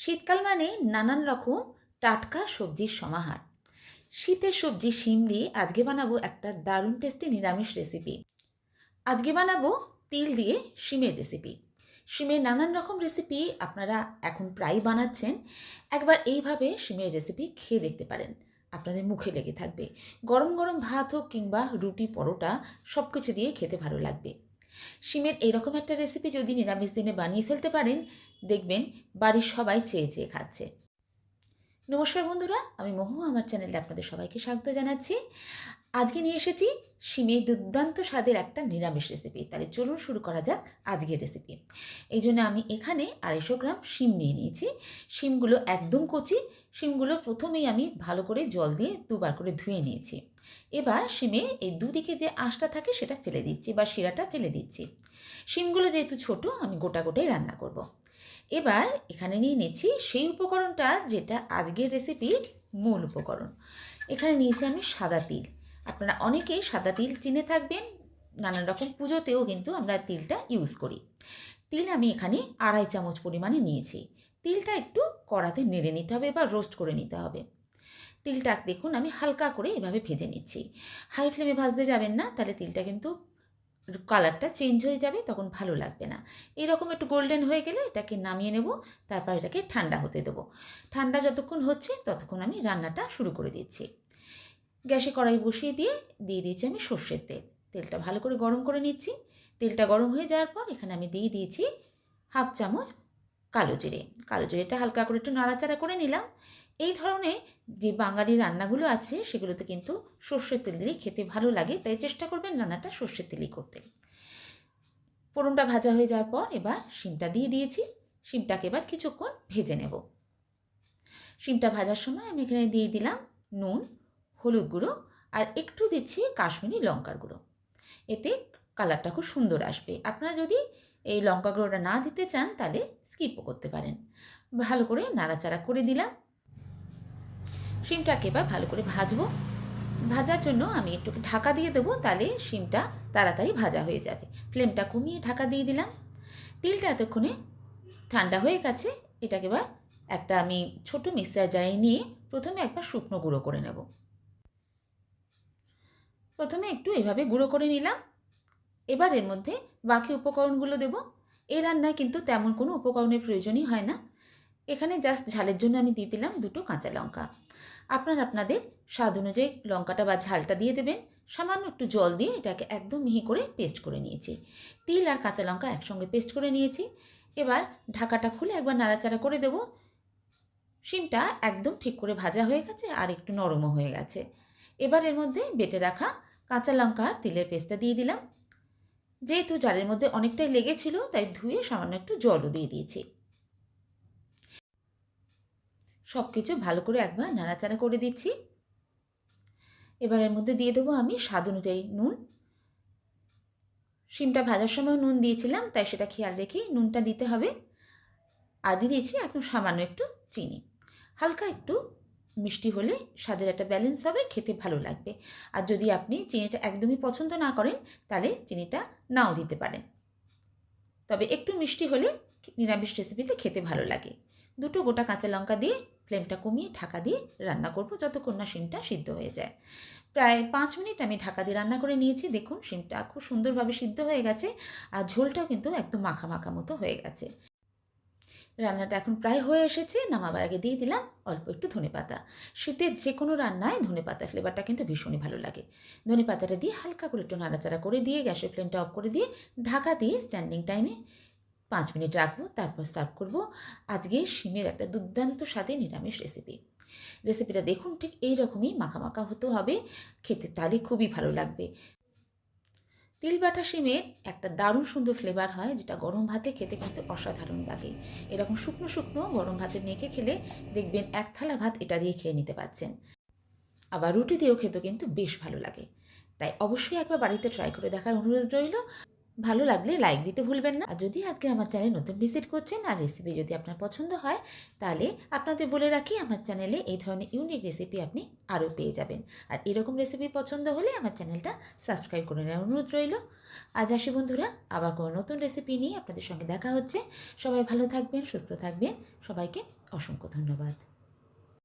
শীতকাল মানে নানান রকম টাটকা সবজির সমাহার। শীতের সবজি শিম দিয়ে আজকে বানাবো একটা দারুণ টেস্টি নিরামিষ রেসিপি আজকে বানাবো তিল দিয়ে শিমের রেসিপি শিমের নানান রকম রেসিপি আপনারা এখন প্রায় বানাচ্ছেন। একবার এইভাবে শিমের রেসিপি খেয়ে দেখতে পারেন। আপনাদের মুখে লেগে থাকবে। গরম গরম ভাত হোক কিংবা রুটি, পরোটা সব কিছু দিয়ে খেতে ভালো লাগবে। শিমের এইরকম একটা রেসিপি যদি নিরামিষ দিনে বানিয়ে ফেলতে পারেন, দেখবেন বাড়ির সবাই চেয়ে চেয়ে খাচ্ছে। নমস্কার বন্ধুরা, আমি মহু, আমার চ্যানেলে আপনাদের সবাইকে স্বাগত জানাচ্ছি। আজকে নিয়ে এসেছি শিমের দুর্দান্ত স্বাদের একটা নিরামিষ রেসিপি তাহলে চলুন শুরু করা যাক আজকের রেসিপি এই জন্য আমি এখানে আড়াইশো গ্রাম শিম নিয়ে নিয়েছি। শিমগুলো একদম কচি, শিমগুলো প্রথমেই আমি ভালো করে জল দিয়ে দুবার করে ধুয়ে নিয়েছি। এবার শিমে এই দুদিকে যে আঁশটা থাকে সেটা ফেলে দিচ্ছি বা শিরাটা ফেলে দিচ্ছি। শিমগুলো যেহেতু ছোট, আমি গোটা গোটাই রান্না করব। এবার এখানে নিয়ে নিচ্ছি সেই উপকরণটা যেটা আজকের রেসিপির মূল উপকরণ। এখানে নিয়েছি আমি সাদা তিল। আপনারা অনেকেই সাদা তিল চিনে থাকবেন, নানান রকম পুজোতেও কিন্তু আমরা তিলটা ইউজ করি। তিল আমি এখানে আড়াই চামচ পরিমাণে নিয়েছি। তিলটা একটু কড়াতে নেড়ে নিতে হবে বা রোস্ট করে নিতে হবে। তিলটা দেখুন, আমি হালকা করে এভাবে ভেজে নিচ্ছি। হাই ফ্লেমে ভাজতে যাবেন না, তাহলে তিলটা কিন্তু কালারটা চেঞ্জ হয়ে যাবে, তখন ভালো লাগবে না। এরকম একটু গোল্ডেন হয়ে গেলে এটাকে নামিয়ে নেব, তারপর এটাকে ঠান্ডা হতে দেবো। ঠান্ডা যতক্ষণ হচ্ছে, ততক্ষণ আমি রান্নাটা শুরু করে দিচ্ছি। গ্যাসে কড়াই বসিয়ে দিয়ে দিয়ে দিয়েছি আমি সর্ষের তেল। তেলটা ভালো করে গরম করে নিচ্ছি। তেলটা গরম হয়ে যাওয়ার পর এখানে আমি দিয়ে দিয়েছি হাফ চামচ কালো জিরে। কালো জিরেটা হালকা করে একটু নাড়াচাড়া করে নিলাম। এই ধরনের যে বাঙালি রান্নাগুলো আছে, সেগুলোতে কিন্তু সর্ষের তেল দিলেই খেতে ভালো লাগে। তাই চেষ্টা করবেন রান্নাটা সর্ষের তেলই করতে। ফোড়নটা ভাজা হয়ে যাওয়ার পর এবার শিমটা দিয়ে দিয়েছি। শিমটাকে এবার কিছুক্ষণ ভেজে নেব। শিমটা ভাজার সময় আমি এখানে দিয়ে দিলাম নুন, হলুদ গুঁড়ো আর একটু দিচ্ছি কাশ্মীরি লঙ্কার গুঁড়ো। এতে কালারটা খুব সুন্দর আসবে। আপনারা যদি এই লঙ্কা গুঁড়োটা না দিতে চান, তাহলে স্কিপও করতে পারেন। ভালো করে নাড়াচাড়া করে দিলাম। শিমটাকে এবার ভালো করে ভাজবো। ভাজার জন্য আমি একটু ঢাকা দিয়ে দেবো, তাহলে শিমটা তাড়াতাড়ি ভাজা হয়ে যাবে। ফ্লেমটা কমিয়ে ঢাকা দিয়ে দিলাম। তিলটা এতক্ষণে ঠান্ডা হয়ে গেছে। এটাকে এবার একটা আমি ছোট মিক্সার জারে নিয়ে প্রথমে একবার শুকনো গুঁড়ো করে নেব। প্রথমে একটু এভাবে গুঁড়ো করে নিলাম। এবার এর মধ্যে বাকি উপকরণগুলো দেব। এই রান্নায় কিন্তু তেমন কোনো উপকরণের প্রয়োজনই হয় না। এখানে জাস্ট ঝালের জন্য আমি দিয়ে দিলাম দুটো কাঁচা লঙ্কা। আপনারা আপনাদের স্বাদ অনুযায়ী লঙ্কাটা বা ঝালটা দিয়ে দেবেন। সামান্য একটু জল দিয়ে এটাকে একদম মিহি করে পেস্ট করে নিয়েছি। তিল আর কাঁচা লঙ্কা একসঙ্গে পেস্ট করে নিয়েছি। এবার ঢাকাটা খুলে একবার নাড়াচাড়া করে দেব। শিমটা একদম ঠিক করে ভাজা হয়ে গেছে আর একটু নরমও হয়ে গেছে। এবার এর মধ্যে বেটে রাখা কাঁচা লঙ্কা আর তিলের পেস্টটা দিয়ে দিলাম। যেহেতু জারের মধ্যে অনেকটাই লেগেছিল, তাই ধুয়ে সামান্য একটু জলও দিয়ে দিয়েছি। সব কিছু ভালো করে একবার নাড়াচাড়া করে দিচ্ছি। এবার এর মধ্যে দিয়ে দেবো আমি স্বাদ অনুযায়ী নুন। শিমটা ভাজার সময় নুন দিয়েছিলাম, তাই সেটা খেয়াল রেখে নুনটা দিতে হবে। আর দিয়ে দিয়েছি একদম সামান্য একটু চিনি। হালকা একটু মিষ্টি হলে স্বাদের একটা ব্যালেন্স হবে, খেতে ভালো লাগবে। আর যদি আপনি চিনিটা একদমই পছন্দ না করেন, তাহলে চিনিটা নাও দিতে পারেন। তবে একটু মিষ্টি হলে নিরামিষ রেসিপিতে খেতে ভালো লাগে। দুটো গোটা কাঁচা লঙ্কা দিয়ে ফ্লেমটা কমিয়ে ঢাকা দিয়ে রান্না করব যতক্ষণ না শিমটা সিদ্ধ হয়ে যায়। প্রায় পাঁচ মিনিট আমি ঢাকা দিয়ে রান্না করে নিয়েছি। দেখুন, শিমটা খুব সুন্দরভাবে সিদ্ধ হয়ে গেছে আর ঝোলটাও কিন্তু একদম মাখা মাখা মতো হয়ে গেছে। রান্নাটা এখন প্রায় হয়ে এসেছে। নামাবার আগে দিয়ে দিলাম অল্প একটু ধনে পাতা শীতের যে কোনো রান্নায় ধনে পাতা ফ্লেভারটা কিন্তু ভীষণই ভালো লাগে। ধনে পাতাটা দিয়ে হালকা করে একটু নাড়াচাড়া করে দিয়ে গ্যাসের ফ্লেমটা অফ করে দিয়ে ঢাকা দিয়ে স্ট্যান্ডিং টাইমে পাঁচ মিনিট রাখব, তারপর সার্ভ করব আজকে শিমের একটা দুর্দান্ত স্বাদে নিরামিষ রেসিপি রেসিপিটা দেখুন ঠিক এই রকমই মাখা মাখা হতে হবে, খেতে তাহলে খুবই ভালো লাগবে। তিল বাটা শিমের একটা দারুণ সুন্দর ফ্লেভার হয়, যেটা গরম ভাতে খেতে কিন্তু অসাধারণ লাগে। এরকম শুকনো শুকনো গরম ভাতে মেখে খেলে দেখবেন এক থালা ভাত এটা দিয়ে খেয়ে নিতে পারছেন। আবার রুটি দিয়েও খেতে কিন্তু বেশ ভালো লাগে। তাই অবশ্যই একবার বাড়িতে ট্রাই করে দেখার অনুরোধ রইল। ভালো লাগলে লাইক দিতে ভুলবেন না। আর যদি আজকে আমার চ্যানেল নতুন ভিজিট করছেন আর রেসিপি যদি আপনার পছন্দ হয়, তাহলে আপনাদের বলে রাখি আমার চ্যানেলে এই ধরনের ইউনিক রেসিপি আপনি আরও পেয়ে যাবেন। আর এরকম রেসিপি পছন্দ হলে আমার চ্যানেলটা সাবস্ক্রাইব করে নেওয়ার অনুরোধ রইল। আজ আসি বন্ধুরা, আবার কোনো নতুন রেসিপি নিয়ে আপনাদের সঙ্গে দেখা হচ্ছে। সবাই ভালো থাকবেন, সুস্থ থাকবেন। সবাইকে অসংখ্য ধন্যবাদ।